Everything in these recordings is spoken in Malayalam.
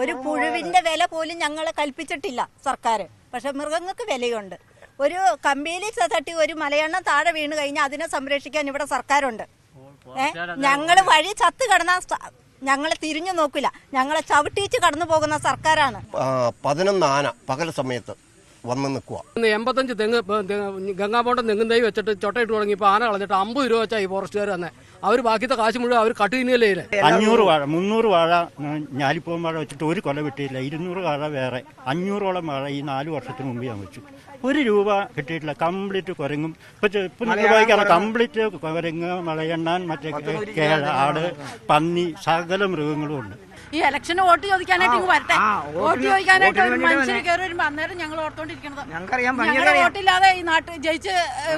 ഒരു പുഴുവിന്റെ വില പോലും ഞങ്ങളെ കൽപ്പിച്ചിട്ടില്ല സർക്കാർ പക്ഷെ മൃഗങ്ങൾക്ക് വിലയുണ്ട്. ഒരു കമ്പിയിൽ തട്ടി ഒരു മലയെണ്ണം താഴെ വീണ് കഴിഞ്ഞാൽ അതിനെ സംരക്ഷിക്കാൻ ഇവിടെ സർക്കാരുണ്ട്. ഏഹ് ഞങ്ങൾ വഴി ചത്ത് കിടന്ന ഞങ്ങളെ തിരിഞ്ഞു നോക്കില്ല ഞങ്ങളെ ചവിട്ടിച്ച് കടന്നു പോകുന്ന സർക്കാരാണ്. പതിനൊന്ന് ആന പകൽ സമയത്ത് വന്ന് നിൽക്കുക എൺപത്തഞ്ച് തെങ്ങ് ഗംഗാപോണ്ടം തെങ്ങും തൈ വെച്ചിട്ട് ചൊട്ടയിട്ട് തുടങ്ങി ഇപ്പൊ ആന കളഞ്ഞിട്ട് അമ്പത് രൂപ വെച്ചാൽ ഈ ഫോറസ്റ്റുകാർ തന്നെ. അവർ ബാക്കിയത്തെ കാശ് മുഴുവൻ അവർ കട്ട് തിന്നുകയല്ലേ ചെയ്തേ. അഞ്ഞൂറ് വാഴ മുന്നൂറ് വാഴ ഞാലിപ്പൂവൻ വാഴ വെച്ചിട്ട് ഒരു കൊല വെട്ടിയില്ല ഇരുന്നൂറ് വാഴ വേറെ അഞ്ഞൂറോളം വാഴ ഈ നാല് വർഷത്തിന് മുമ്പ് ഞാൻ വെച്ചു. ഒരു രൂപ കിട്ടിയിട്ടില്ല. കംപ്ലീറ്റ് കുരങ്ങും. ഇപ്പൊ വായിക്കാറ് കംപ്ലീറ്റ് കുരങ്ങ് മഴയെണ്ണാൻ മറ്റേ കേഴ ആട് പന്നി സകല മൃഗങ്ങളും ഉണ്ട്. ഈ ഇലക്ഷന് വോട്ട് ചോദിക്കാനായിട്ട് ഇങ്ങ് വരട്ടെ. വോട്ട് ചോദിക്കാനായിട്ട് ഒരു മനുഷ്യന് കയറി വരുമ്പോ അന്നേരം ഞങ്ങൾ ഓർത്തോണ്ടിരിക്കണത്. ഞങ്ങൾ ഞങ്ങളുടെ വോട്ടില്ലാതെ ഈ നാട്ടിൽ ജയിച്ച്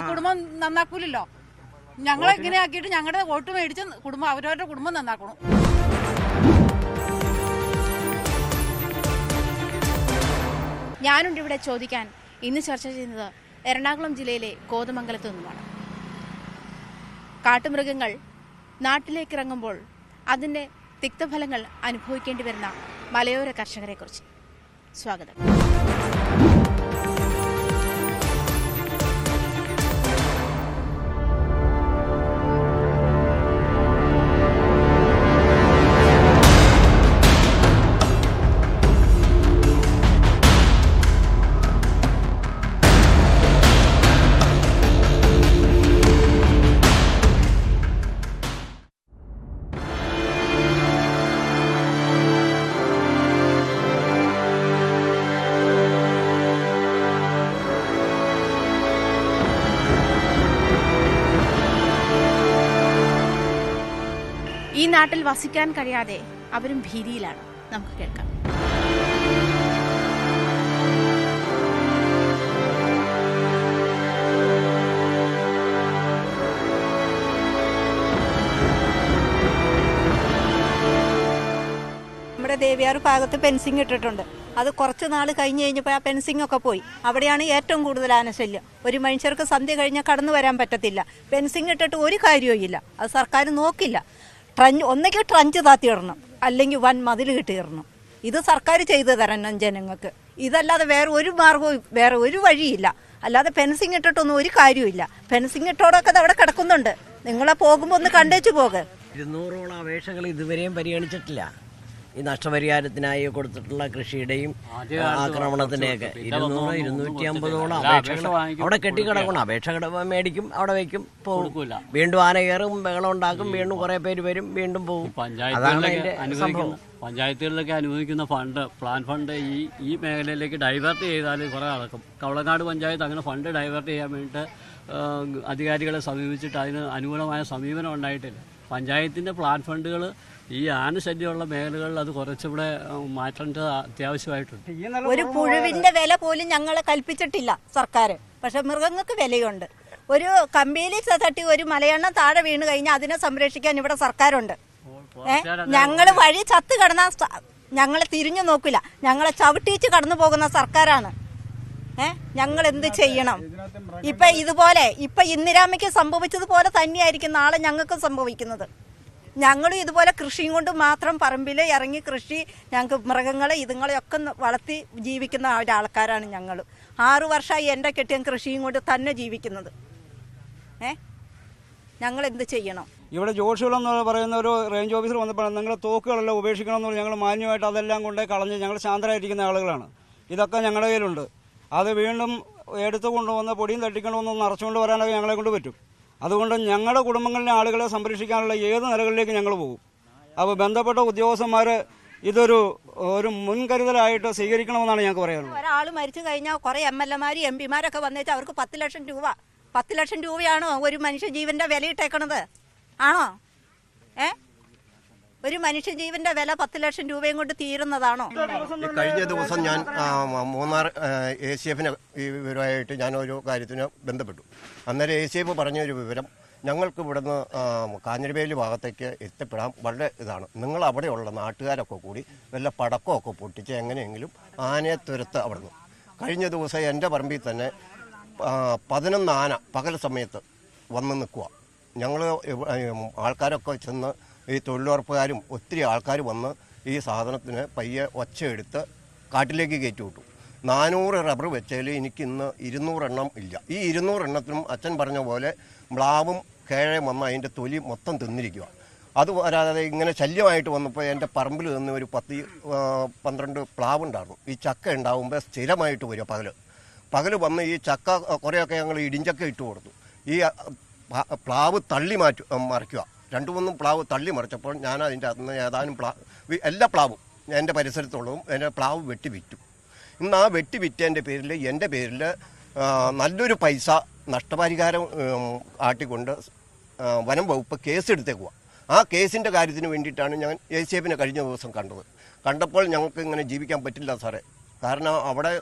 കുടുംബം നന്നാക്കൂലല്ലോ. ഞങ്ങളെ ഇങ്ങനെ ആക്കിയിട്ട് ഞങ്ങളുടെ വോട്ട് മേടിച്ച് കുടുംബം അവരവരുടെ കുടുംബം നന്നാക്കണം. ഞാനുണ്ട് ഇവിടെ ചോദിക്കാൻ. ഇന്ന് ചർച്ച ചെയ്യുന്നത് എറണാകുളം ജില്ലയിലെ കോതമംഗലത്തു നിന്നുമാണ്. കാട്ടുമൃഗങ്ങൾ നാട്ടിലേക്ക് ഇറങ്ങുമ്പോൾ അതിന്റെ തിക്തഫലങ്ങൾ അനുഭവിക്കേണ്ടി വരുന്ന മലയോര കർഷകരെക്കുറിച്ച് സ്വാഗതം. ഈ നാട്ടിൽ വസിക്കാൻ കഴിയാതെ അവരും ഭീതിയിലാണ്. നമുക്ക് കേൾക്കാം. ദേവിയാർ ഭാഗത്ത് ഫെൻസിങ് ഇട്ടിട്ടുണ്ട്. അത് കുറച്ച് നാൾ കഴിഞ്ഞ് കഴിഞ്ഞപ്പോൾ ആ ഫെൻസിങ് ഒക്കെ പോയി. അവിടെയാണ് ഏറ്റവും കൂടുതൽ ആനശല്യം. ഒരു മനുഷ്യർക്ക് സന്ധ്യ കഴിഞ്ഞാൽ കടന്നു വരാൻ പറ്റത്തില്ല. ഫെൻസിങ് ഇട്ടിട്ട് ഒരു കാര്യവും ഇല്ല അത് സർക്കാർ നോക്കില്ല. ട്രഞ്ച് ഒന്നെങ്കിൽ ട്രഞ്ച് താത്തിയിടണം അല്ലെങ്കിൽ വൻ മതിൽ കെട്ടിയിടണം ഇത് സർക്കാർ ചെയ്തു തരണം ജനങ്ങൾക്ക്. ഇതല്ലാതെ വേറെ ഒരു മാർഗവും വേറെ ഒരു വഴിയില്ല. അല്ലാതെ ഫെൻസിങ് ഇട്ടിട്ടൊന്നും ഒരു കാര്യമില്ല ഫെൻസിങ് ഇട്ടോടൊക്കെ അവിടെ കിടക്കുന്നുണ്ട്. നിങ്ങളെ പോകുമ്പോൾ ഒന്ന് കണ്ടേച്ചു പോകെ ഇരുന്നൂറോളം അപേക്ഷകൾ ഇതുവരെയും പരിഗണിച്ചിട്ടില്ല. ഈ നഷ്ടപരിഹാരത്തിനായി കൊടുത്തിട്ടുള്ള കൃഷിയുടെയും ആക്രമണത്തിന്റെയൊക്കെ ഇരുന്നൂറ് ഇരുന്നൂറ്റി അമ്പതോളം അപേക്ഷകൾ അവിടെ കെട്ടിക്കിടക്കണം. അപേക്ഷ മേടിക്കും അവിടെ വെക്കും പോകും. വീണ്ടും ആന കയറും ബഹളം ഉണ്ടാക്കും വീണ്ടും കുറെ പേര് വരും വീണ്ടും പോകും. അതാണ് അനുവദിക്കുന്ന സംഭവം. പഞ്ചായത്തുകളിലൊക്കെ അനുവദിക്കുന്ന ഫണ്ട് പ്ലാൻ ഫണ്ട് ഈ ഈ മേഖലയിലേക്ക് ഡൈവേർട്ട് ചെയ്താൽ കുറേ നടക്കും കവളങ്ങാട് പഞ്ചായത്ത് അങ്ങനെ ഫണ്ട് ഡൈവേർട്ട് ചെയ്യാൻ വേണ്ടിയിട്ട് അധികാരികളെ സമീപിച്ചിട്ട് അതിന് അനുകൂലമായ സമീപനം ഉണ്ടായിട്ടില്ല. പഞ്ചായത്തിന്റെ പ്ലാൻ ഫണ്ടുകൾ ഈ ആനശല്യമുള്ള മേഖലകളിൽ അത് കുറച്ചുകൂടെ മാറ്റേണ്ടത് അത്യാവശ്യമായിട്ടുണ്ട്. ഒരു പുഴുവിന്റെ വില പോലും ഞങ്ങളെ കൽപ്പിച്ചിട്ടില്ല സർക്കാർ പക്ഷെ മൃഗങ്ങൾക്ക് വിലയുണ്ട്. ഒരു കമ്പിയിൽ തട്ടി ഒരു മലയെണ്ണം താഴെ വീണ് കഴിഞ്ഞാൽ അതിനെ സംരക്ഷിക്കാൻ ഇവിടെ സർക്കാരുണ്ട്. ഞങ്ങൾ ഞങ്ങൾ വഴി ചത്ത് കിടന്ന ഞങ്ങളെ തിരിഞ്ഞു നോക്കില്ല. ഞങ്ങളെ ചവിട്ടിച്ച് കടന്നു പോകുന്ന സർക്കാരാണ്. ഏ? ഞങ്ങൾ എന്ത് ചെയ്യണം? ഇപ്പൊ ഇതുപോലെ ഇപ്പൊ ഇന്ദിരാമയ്ക്ക് സംഭവിച്ചതുപോലെ തന്നെയായിരിക്കും നാളെ ഞങ്ങൾക്കും സംഭവിക്കുന്നത്. ഞങ്ങളും ഇതുപോലെ കൃഷിയും കൊണ്ട് മാത്രം പറമ്പിൽ ഇറങ്ങി കൃഷി ഞങ്ങൾക്ക് മൃഗങ്ങളെ ഇതുങ്ങളെ ഒക്കെ ന- വളർത്തി ജീവിക്കുന്ന ഒരാൾക്കാരാണ് ഞങ്ങൾ ആറു വർഷമായി എന്റെ കെട്ടിയൻ കൃഷിയും കൊണ്ട് തന്നെ ജീവിക്കുന്നത്. ഏ? ഞങ്ങൾ എന്ത് ചെയ്യണം? ഇവിടെ ജോഷികളെന്ന് പറയുന്ന ഒരു റേഞ്ച് ഓഫീസർ വന്നപ്പോൾ നിങ്ങൾ തോക്കുകളെല്ലാം ഉപേക്ഷിക്കണം എന്ന് പറഞ്ഞ് ഞങ്ങൾ മാന്യമായിട്ട് അതെല്ലാം കൊണ്ടേ കളഞ്ഞ് ഞങ്ങൾ ശാന്തരായിരിക്കുന്ന ആളുകളാണ്. ഇതൊക്കെ ഞങ്ങളുടെ കയ്യിലുണ്ട്. അത് വീണ്ടും എടുത്തു കൊണ്ടുവന്ന് പൊടിയും തട്ടിക്കൊണ്ടുവന്ന് നിറച്ചുകൊണ്ട് വരാനൊക്കെ ഞങ്ങളെ കൊണ്ട് പറ്റും. അതുകൊണ്ട് ഞങ്ങളുടെ കുടുംബങ്ങളിലെ ആളുകളെ സംരക്ഷിക്കാനുള്ള ഏത് നിലകളിലേക്ക് ഞങ്ങൾ പോകും? അപ്പോൾ ബന്ധപ്പെട്ട ഉദ്യോഗസ്ഥന്മാർ ഇതൊരു ഒരു മുൻകരുതലായിട്ട് സ്വീകരിക്കണമെന്നാണ് ഞങ്ങൾക്ക് പറയാനുള്ളത്. ഒരാൾ മരിച്ചു കഴിഞ്ഞാൽ കുറേ എം എൽ എമാർ എം പിമാരൊക്കെ വന്നേച്ചാൽ അവർക്ക് പത്ത് ലക്ഷം രൂപ പത്ത് ലക്ഷം രൂപയാണോ ഒരു മനുഷ്യ മനുഷ്യജീവന്റെ വിലയിട്ടേക്കണത് ആണോ? ഏ? ഒരു മനുഷ്യജീവന്റെ വില പത്ത് ലക്ഷം രൂപയും കൊണ്ട് തീരുന്നതാണോ? കഴിഞ്ഞ ദിവസം ഞാൻ മൂന്നാർ എ സി എഫിന് വിവരമായിട്ട് ഞാൻ ഒരു കാര്യത്തിന് ബന്ധപ്പെട്ടു. അന്നേരം എ സി എഫ് പറഞ്ഞൊരു വിവരം ഞങ്ങൾക്ക് ഇവിടുന്ന് കാഞ്ഞിരവേലി ഭാഗത്തേക്ക് എത്തിപ്പെടാൻ വളരെ ഇതാണ്. നിങ്ങൾ അവിടെയുള്ള നാട്ടുകാരൊക്കെ കൂടി വല്ല പടക്കമൊക്കെ പൊട്ടിച്ച് എങ്ങനെയെങ്കിലും ആനയെ തുരത്ത് അവിടുന്ന്. കഴിഞ്ഞ ദിവസം എന്റെ പറമ്പിൽ തന്നെ പതിനൊന്ന് ആന പകൽ സമയത്ത് വന്ന് നിൽക്കുക ഞങ്ങൾ ആൾക്കാരൊക്കെ ചെന്ന് ഈ തൊഴിലുറപ്പുകാരും ഒത്തിരി ആൾക്കാർ വന്ന് ഈ സാധനത്തിന് പയ്യെ ഒച്ചയെടുത്ത് കാട്ടിലേക്ക് കയറ്റി വിട്ടു നാനൂറ് റബ്ബർ വെച്ചതിൽ എനിക്ക് ഇന്ന് ഇരുന്നൂറെണ്ണം ഇല്ല. ഈ ഇരുന്നൂറെണ്ണത്തിനും അച്ഛൻ പറഞ്ഞ പോലെ മ്ലാവും കേഴയും വന്ന് അതിന്റെ തൊലി മൊത്തം തിന്നിരിക്കുക അത് വരാതെ ഇങ്ങനെ ശല്യമായിട്ട് വന്നപ്പോൾ എന്റെ പറമ്പിൽ നിന്ന് ഒരു പത്ത് പന്ത്രണ്ട് പ്ലാവ് ഉണ്ടായിരുന്നു. ഈ ചക്ക ഉണ്ടാകുമ്പോൾ സ്ഥിരമായിട്ട് വരിക പകൽ പകൽ വന്ന് ഈ ചക്ക കുറേയൊക്കെ ഞങ്ങൾ ഇടിഞ്ചക്ക ഇട്ട് കൊടുത്തു. ഈ പ്ലാവ് തള്ളി മാറ്റി മറിക്കുക രണ്ടു മൂന്നും പ്ലാവ് തള്ളി മറിച്ചപ്പോൾ ഞാൻ അതിന്റെ അകത്ത് നിന്ന് ഏതാനും പ്ലാവ് എല്ലാ പ്ലാവും എന്റെ പരിസരത്തുള്ളതും എന്റെ പ്ലാവ് വെട്ടി വിറ്റു. ഇന്ന് ആ വെട്ടി വിറ്റേന്റെ പേരിൽ എന്റെ പേരിൽ നല്ലൊരു പൈസ നഷ്ടപരിഹാരം ആട്ടിക്കൊണ്ട് വനം വകുപ്പ് കേസെടുത്തേക്കുക ആ കേസിന്റെ കാര്യത്തിന് വേണ്ടിയിട്ടാണ് ഞാൻ എ സി എഫിനെ കഴിഞ്ഞ ദിവസം കണ്ടത്. കണ്ടപ്പോൾ ഞങ്ങൾക്ക് ഇങ്ങനെ ജീവിക്കാൻ പറ്റില്ല സാറേ. കാരണം അവിടെ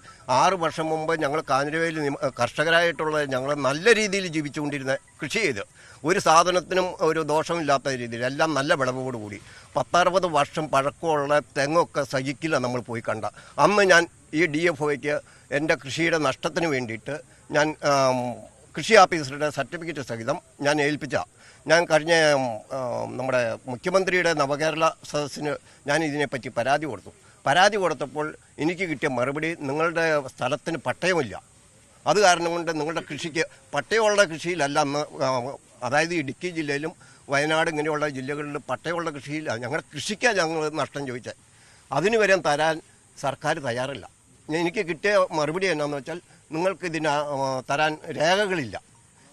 ആറ് വർഷം മുമ്പ് ഞങ്ങൾ കാഞ്ഞിരവേലി കർഷകരായിട്ടുള്ള ഞങ്ങൾ നല്ല രീതിയിൽ ജീവിച്ചുകൊണ്ടിരുന്ന കൃഷി ചെയ്ത് ഒരു സാധനത്തിനും ഒരു ദോഷമില്ലാത്ത രീതിയിൽ എല്ലാം നല്ല വിളവോടുകൂടി പത്തറുപത് വർഷം പഴക്കമുള്ള തെങ്ങൊക്കെ സഹിക്കില്ല നമ്മൾ പോയി കണ്ട. അന്ന് ഞാൻ ഈ ഡി എഫ് ഒയ്ക്ക് എന്റെ കൃഷിയുടെ നഷ്ടത്തിന് വേണ്ടിയിട്ട് ഞാൻ കൃഷി ഓഫീസറുടെ സർട്ടിഫിക്കറ്റ് സഹിതം ഞാൻ ഏൽപ്പിച്ച. ഞാൻ കഴിഞ്ഞ നമ്മുടെ മുഖ്യമന്ത്രിയുടെ നവകേരള സദസ്സിന് ഞാൻ ഇതിനെപ്പറ്റി പരാതി കൊടുത്തു. പരാതി കൊടുത്തപ്പോൾ എനിക്ക് കിട്ടിയ മറുപടി നിങ്ങളുടെ സ്ഥലത്തിന് പട്ടയമില്ല. അത് കാരണം കൊണ്ട് നിങ്ങളുടെ കൃഷിക്ക് പട്ടയമുള്ള കൃഷിയിലല്ല അന്ന് അതായത് ഇടുക്കി ജില്ലയിലും വയനാട് ഇങ്ങനെയുള്ള ജില്ലകളിൽ പട്ടയമുള്ള കൃഷിയില്ല ഞങ്ങളുടെ കൃഷിക്കാണ് ഞങ്ങൾ നഷ്ടം ചോദിച്ചത് അതിന് വരെ തരാൻ സർക്കാർ തയ്യാറില്ല. എനിക്ക് കിട്ടിയ മറുപടി എന്നാന്ന് വെച്ചാൽ നിങ്ങൾക്ക് ഇതിന് തരാൻ രേഖകളില്ല.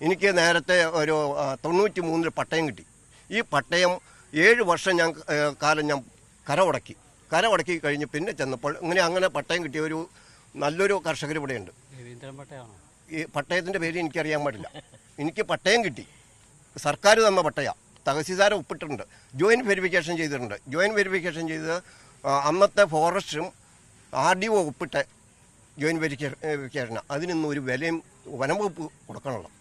എനിക്ക് നേരത്തെ ഒരു തൊണ്ണൂറ്റി മൂന്നിൽ പട്ടയം കിട്ടി. ഈ പട്ടയം ഏഴ് വർഷം ഞാൻ കാലം ഞാൻ കര ഉടക്കി കര ഉടക്കി കഴിഞ്ഞ് പിന്നെ ചെന്നപ്പോൾ ഇങ്ങനെ അങ്ങനെ പട്ടയം കിട്ടിയ ഒരു നല്ലൊരു കർഷകർ ഇവിടെയുണ്ട്. ഈ പട്ടയത്തിന്റെ പേര് എനിക്കറിയാൻ പാടില്ല. എനിക്ക് പട്ടയം കിട്ടി. സർക്കാർ തന്ന പട്ടയ. തഹസീൽദാർ ഒപ്പിട്ടിട്ടുണ്ട്. ജോയിന്റ് വെരിഫിക്കേഷൻ ചെയ്തിട്ടുണ്ട്. ജോയിന്റ് വെരിഫിക്കേഷൻ ചെയ്ത് അന്നത്തെ ഫോറസ്റ്റും ആർ ഡി ഒ ഒപ്പിട്ട ജോയിന്റ് വെരിഫിക്കേഷൻ അതിനൊന്നും ഒരു വിലയും വനംവകുപ്പ് കൊടുക്കണമല്ലോ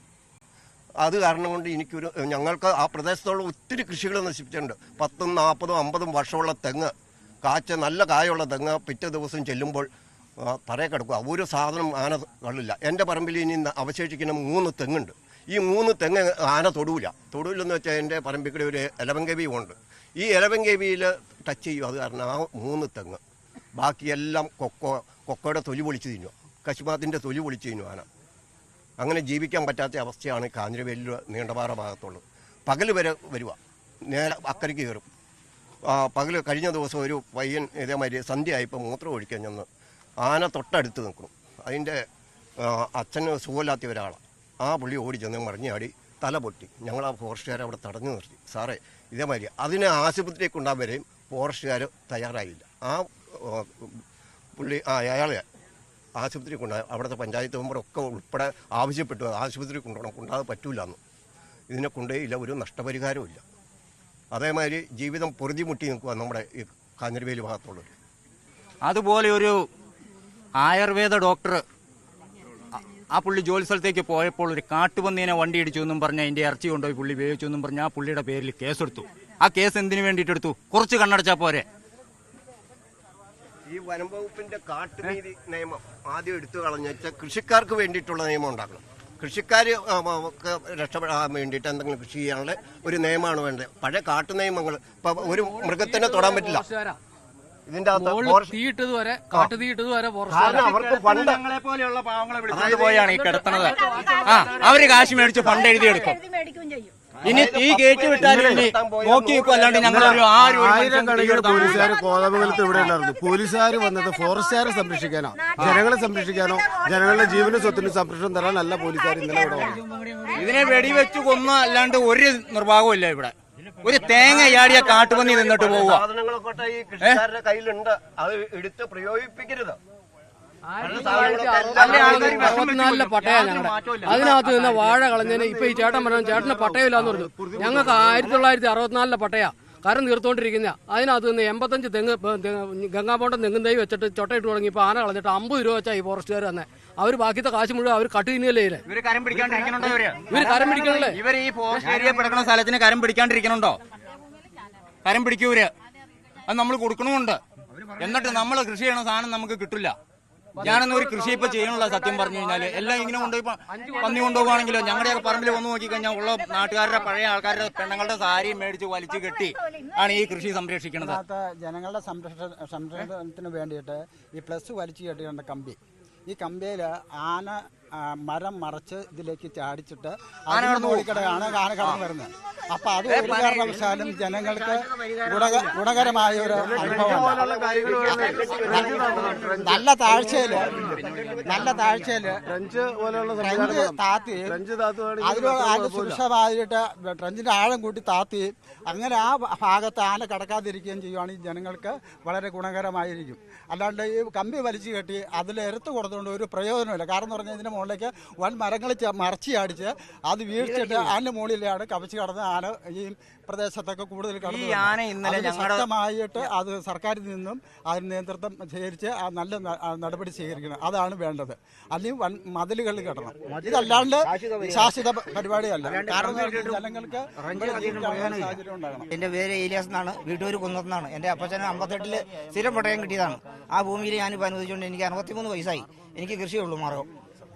അത് കാരണം കൊണ്ട് എനിക്കൊരു ഞങ്ങൾക്ക് ആ പ്രദേശത്തുള്ള ഒത്തിരി കൃഷികൾ നശിപ്പിച്ചിട്ടുണ്ട്. പത്തും നാൽപ്പതും അമ്പതും വർഷമുള്ള തെങ്ങ്. കാച്ച നല്ല കായുള്ള തെങ്ങ് പിറ്റേ ദിവസം ചെല്ലുമ്പോൾ തറയെ കിടക്കുക. ഒരു സാധനം ആന കള്ളില്ല. എന്റെ പറമ്പിൽ ഇനി അവശേഷിക്കുന്ന മൂന്ന് തെങ്ങുണ്ട്. ഈ മൂന്ന് തെങ്ങ് ആന തൊടൂല. തൊടൂലെന്ന് വെച്ചാൽ എന്റെ പറമ്പിൽ കൂടെ ഒരു എലവൻകവി ഉണ്ട്. ഈ എലവൻകവിയിൽ ടച്ച് ചെയ്യും. അത് കാരണം ആ മൂന്ന് തെങ്ങ്. ബാക്കിയെല്ലാം കൊക്കോ കൊക്കോയുടെ തൊലി പൊളിച്ച് തിന്നു. കശുമാത്തിന്റെ തൊലി പൊളിച്ച് തിന്നു ആന. അങ്ങനെ ജീവിക്കാൻ പറ്റാത്ത അവസ്ഥയാണ് കാഞ്ഞിരവേലിൽ നീണ്ടപാറ ഭാഗത്തുള്ളത്. പകൽ വരെ വരിക നേരെ അക്കരയ്ക്ക് കയറും. പകൽ കഴിഞ്ഞ ദിവസം ഒരു പയ്യൻ ഇതേമാതിരി സന്ധ്യയായപ്പോൾ മൂത്രം ഒഴിക്കാൻ ചെന്ന് ആന തൊട്ടടുത്ത് നിൽക്കും അതിന്റെ അച്ഛന് സുഖമില്ലാത്ത ഒരാളാണ് ആ പുള്ളി ഓടി ചെന്ന് മറിഞ്ഞാടി തല പൊട്ടി. ഞങ്ങൾ ആ ഫോറസ്റ്റുകാരെ അവിടെ തടഞ്ഞു നിർത്തി. സാറേ ഇതേമാതിരി അതിനെ ആശുപത്രിയിൽ കൊണ്ടാൻ വരെയും ഫോറസ്റ്റുകാർ തയ്യാറായില്ല. ആ പുള്ളി ആ അയാളെ ആശുപത്രി കൊണ്ടുപോയി അവിടുത്തെ പഞ്ചായത്ത് മെമ്പറൊക്കെ ഉൾപ്പെടെ ആവശ്യപ്പെട്ടു. ആശുപത്രി കൊണ്ടുപോകണം. കൊണ്ടാതെ പറ്റൂലെന്ന്. ഇതിനെ കൊണ്ടുപോയില്ല. ഒരു നഷ്ടപരിഹാരവും ഇല്ല. അതേമാതിരി ജീവിതം പൊറുതിമുട്ടി നിൽക്കുക നമ്മുടെ ഈ കാഞ്ഞിരവേലി ഭാഗത്തുള്ളത് അതുപോലെ ഒരു ആയുർവേദ ഡോക്ടർ ആ- പുള്ളി ജോലി സ്ഥലത്തേക്ക് പോയപ്പോൾ ഒരു കാട്ടുപന്നീനെ വണ്ടി ഇടിച്ചു എന്നും പറഞ്ഞ് അതിന്റെ ഇറച്ചി കൊണ്ടുപോയി പുള്ളി ഉപയോഗിച്ചു എന്നും പറഞ്ഞ് ആ പുള്ളിയുടെ പേരിൽ കേസെടുത്തു. ആ കേസ് എന്തിനു വേണ്ടിയിട്ട് എടുത്തു കുറച്ച് കണ്ണടച്ചാ പോരെ. ഈ വനം വകുപ്പിന്റെ കാട്ടുനീതി നിയമം ആദ്യം എടുത്തു കളഞ്ഞ കൃഷിക്കാർക്ക് വേണ്ടിയിട്ടുള്ള നിയമം ഉണ്ടാക്കണം. കൃഷിക്കാർ രക്ഷപ്പെടാൻ വേണ്ടിയിട്ട് എന്തെങ്കിലും കൃഷി ചെയ്യാനുള്ള ഒരു നിയമമാണ് വേണ്ടത്. പഴയ കാട്ടു നിയമങ്ങൾ ഇപ്പൊ ഒരു മൃഗത്തിനെ തൊടാൻ പറ്റില്ല. ഇതിന്റെ അവർക്ക് ഫണ്ട് പോലെയുള്ള പാവങ്ങളെ വിളിച്ചു പോയാണ് ഈ കിടത്തണത്. ആ അവർ കാശ് മേടിച്ച് ഫണ്ട് എഴുതിയെടുക്കും. ഇനി തീ കയറ്റി വിട്ടാൽ ഇനി നോക്കി നിൽക്കും അല്ലാണ്ട് ഞങ്ങൾ ആയിരക്കണക്കിന് പോലീസുകാർ കോതമംഗലത്ത് ഇവിടെ ഉണ്ടായിരുന്നു. പോലീസുകാർ വന്നത് ഫോറസ്റ്റുകാരെ സംരക്ഷിക്കാനോ ജനങ്ങളെ സംരക്ഷിക്കാനോ ജനങ്ങളുടെ ജീവനും സ്വത്തിനും സംരക്ഷണം തരാനല്ല പോലീസുകാർ ഇന്നലെ ഇവിടെ വന്നത്. ഇതിനെ വെടിവെച്ച് കൊന്ന അല്ലാണ്ട് ഒരു നിർഭാഗവും ഇവിടെ. ഒരു തേങ്ങ ചാടിയ കാട്ടുപന്നി നിന്നിട്ട് പോവുക. സാധനങ്ങളൊക്കെ കയ്യിലുണ്ട്. അത് എടുത്ത് പ്രയോഗിപ്പിക്കരുത്. അറുപത്തിനാലിലെ പട്ടയ ഞങ്ങളുടെ അതിനകത്ത് നിന്ന് വാഴ കളഞ്ഞതിന് ഇപ്പൊ ഈ ചേട്ടൻ പറഞ്ഞു ചേട്ടന് പട്ടയമില്ലാന്ന് പറഞ്ഞു. ഞങ്ങൾക്ക് ആയിരത്തി തൊള്ളായിരത്തി അറുപത്തിനാലിലെ പട്ടയ. കരം തീർത്തോണ്ടിരിക്കുന്ന. അതിനകത്ത് നിന്ന് എൺപത്തഞ്ച് തെങ്ങ് ഗംഗാപോണ്ടം തെങ്ങും തൈ വെച്ചിട്ട് ചൊട്ടയിട്ട് തുടങ്ങി ഇപ്പൊ ആന കളഞ്ഞിട്ട് അമ്പത് രൂപ വെച്ചാൽ ഈ ഫോറസ്റ്റുകാർ തന്നെ. അവർ ബാക്കിത്തെ കാശ് മുഴുവൻ അവർ കട്ട് തിന്നുകയല്ലേ കരം ഇവർ? കരം പിടിക്കണല്ലേ ഇവർ ഈ ഫോറസ്റ്റ് ഏരിയ പിടക്കുന്ന സ്ഥലത്തിന് കരം പിടിക്കാണ്ടിരിക്കണുണ്ടോ കരം പിടിക്കൂര് അത് നമ്മൾ കൊടുക്കണമുണ്ട്. എന്നിട്ട് നമ്മൾ കൃഷി ചെയ്യണ സാധനം നമുക്ക് കിട്ടില്ല. ഞാനൊന്നും ഒരു കൃഷി ഇപ്പൊ ചെയ്യാനുള്ള സത്യം പറഞ്ഞു കഴിഞ്ഞാൽ എല്ലാം ഇങ്ങനെ കൊണ്ടുപോയി പന്നി കൊണ്ടുപോകുകയാണെങ്കിലോ ഞങ്ങളുടെയൊക്കെ പറമ്പിൽ വന്നു നോക്കി കഴിഞ്ഞാൽ ഉള്ള നാട്ടുകാരുടെ പഴയ ആൾക്കാരുടെ പെണ്ണുങ്ങളുടെ സാരി മേടിച്ച് വലിച്ചു കെട്ടി ആണ് ഈ കൃഷി സംരക്ഷിക്കുന്നത്. ജനങ്ങളുടെ സംരക്ഷണ സംരക്ഷണത്തിന് വേണ്ടിയിട്ട് ഈ പ്ലസ് വലിച്ചു കെട്ടിയുണ്ട് കമ്പി. ഈ കമ്പിയിൽ ആന മരം മറച്ച് ഇതിലേക്ക് ചാടിച്ചിട്ട് ഓടിക്കടയാണ് ആന കടന്നു വരുന്നത്. അപ്പൊ അത് ഒരു കാരണവശാലും ജനങ്ങൾക്ക് ഗുണക ഗുണകരമായ ഒരു അനുഭവമാണ് നല്ല താഴ്ചയിൽ നല്ല താഴ്ചയിൽ ട്രഞ്ച് താത്തി അതിലൂടെ ആന സുരക്ഷമായിട്ട് ട്രഞ്ചിന്റെ ആഴം കൂട്ടി താത്തി അങ്ങനെ ആ ഭാഗത്ത് ആന കടക്കാതിരിക്കുകയും ചെയ്യുവാണെങ്കിൽ ജനങ്ങൾക്ക് വളരെ ഗുണകരമായിരിക്കും. അല്ലാണ്ട് ഈ കമ്പി വലിച്ചു കെട്ടി അതിൽ എരുത്ത് കൊടുത്തുകൊണ്ട് ഒരു പ്രയോജനമില്ല കാരണം എന്ന് പറഞ്ഞാൽ ഇതിന്റെ മുകളിലേക്ക് വൻ മരങ്ങൾ മറച്ചി അടിച്ച് അത് വീഴ്ചിട്ട് ആന മുകളിലാണ് കവച്ച് കടന്ന് ആന ഈ പ്രദേശത്തൊക്കെ കൂടുതൽ കടന്നു ആന ഇന്നലെ ശക്തമായിട്ട് അത് സർക്കാരിൽ നിന്നും അതിന് നേതൃത്വം സ്വീകരിച്ച് ആ നല്ല നടപടി സ്വീകരിക്കണം. അതാണ് വേണ്ടത്. അല്ലെങ്കിൽ വൻ മതിലുകൾ കെട്ടണം. ഇതല്ലാണ്ട് ശാശ്വത പരിപാടിയല്ല. കാരണം ജനങ്ങൾക്ക് സാഹചര്യം ഉണ്ടാകണം. എന്റെ പേര് ഏലിയാസ് എന്നാണ്. വീട്ടൂർ കുന്നത്തെന്നാണ് എന്റെ അപ്പച്ചന് അമ്പത്തെട്ടിൽ സ്ഥിരം പട്ടയം കിട്ടിയതാണ്. ആ ഭൂമിയിൽ ഞാനിപ്പോൾ അനുവദിച്ചുകൊണ്ട് എനിക്ക് അറുപത്തിമൂന്ന് വയസ്സായി. എനിക്ക് കൃഷിയുള്ളൂ മാർഗം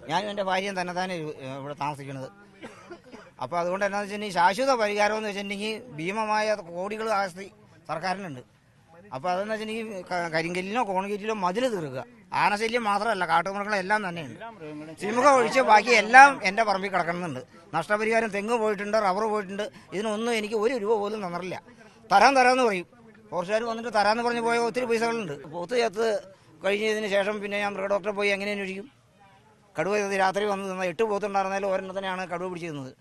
ഞാനും എന്റെ ഭാര്യയും തന്നെ തന്നെ ഇവിടെ താമസിക്കുന്നത് അപ്പോൾ അതുകൊണ്ട് എന്താണെന്ന് വെച്ചിട്ടുണ്ടെങ്കിൽ ശാശ്വത പരിഹാരം എന്ന് വെച്ചിട്ടുണ്ടെങ്കിൽ ഭീമമായ കോടികൾ ആസ്തി സർക്കാരിനുണ്ട്. അപ്പോൾ അതെന്ന് വെച്ചിട്ടുണ്ടെങ്കിൽ കരിങ്കല്ലിനോ കോൺക്രീറ്റിലോ മതിൽ തീർക്കുക. ആനശല്യം മാത്രമല്ല കാട്ടുമൃഗങ്ങളെല്ലാം തന്നെയുണ്ട്. സിമുഖ ഒഴിച്ച് ബാക്കി എല്ലാം എന്റെ പറമ്പിൽ കിടക്കുന്നുണ്ട് നഷ്ടപരിഹാരം തെങ്ങ് പോയിട്ടുണ്ട് റബ്ബർ പോയിട്ടുണ്ട്. ഇതിനൊന്നും എനിക്ക് ഒരു രൂപ പോലും തന്നിട്ടില്ല. തരാൻ തരാമെന്ന് പറയും. ഫോറസ്റ്റുകാർ വന്നിട്ട് തരാമെന്ന് പറഞ്ഞ് പോയ ഒത്തിരി പൈസകളുണ്ട്. പോത്ത് ചേർത്ത് കഴിഞ്ഞതിന് ശേഷം പിന്നെ ഞാൻ മൃഗഡോക്ടറെ പോയി എങ്ങനെ അന്വേഷിക്കും? കടുവ ഇത് രാത്രി വന്ന് നിന്ന് എട്ട് പോത്തുണ്ടായിരുന്നാലും ഒരെണ്ണത്തിനെയാണ് കടുവ പിടിച്ചിരുന്നത്.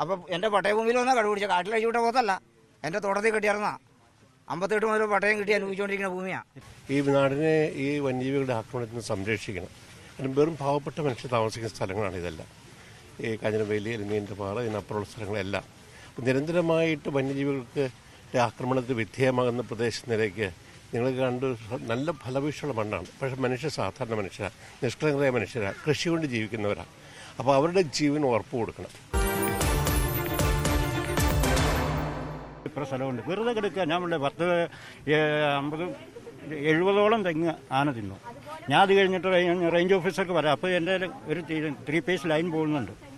അപ്പോൾ എന്റെ പട്ടയഭൂമിയിൽ വന്നാൽ കടുവ പിടിച്ച കാട്ടിൽ വിട്ട പോത്തല്ല. എന്റെ തോട്ടത്തിൽ കെട്ടിയിറങ്ങാ അമ്പത്തെട്ട് മുതൽ പട്ടയം കിട്ടി അനുഭവിച്ചുകൊണ്ടിരിക്കുന്ന ഭൂമിയാണ് ഈ നാടിനെ ഈ വന്യജീവികളുടെ ആക്രമണത്തിൽ നിന്ന് സംരക്ഷിക്കണം. കാരണം വെറും പാവപ്പെട്ട മനുഷ്യർ താമസിക്കുന്ന സ്ഥലങ്ങളാണ് ഇതെല്ലാം. ഈ കാഞ്ഞിരവേലി പാറ ഇതിനപ്പുറമുള്ള സ്ഥലങ്ങളെല്ലാം. നിരന്തരമായിട്ട് വന്യജീവികൾക്ക് ആക്രമണത്തിന് വിധേയമാകുന്ന പ്രദേശത്തിലേക്ക് നിങ്ങൾ കണ്ട് നല്ല ഫലഭൂഷമുള്ള മണ്ണാണ്. പക്ഷെ മനുഷ്യ സാധാരണ മനുഷ്യരാണ് നിഷ്കളങ്കരായ മനുഷ്യരാണ് കൃഷി കൊണ്ട് ജീവിക്കുന്നവരാണ് അപ്പോൾ അവരുടെ ജീവൻ ഉറപ്പ് കൊടുക്കണം. ഇത്ര സ്ഥലമുണ്ട്. വെറുതെ കിടക്കുക. ഇവിടെ പത്ത് അമ്പത് എഴുപതോളം തെങ്ങ് ആന തിന്നു. ഞാൻ അത് കഴിഞ്ഞിട്ട് റേഞ്ച് ഓഫീസർക്ക് പറയാം അപ്പോൾ എന്റെ ഒരു ത്രീ പേസ് ലൈൻ പോകുന്നുണ്ട്.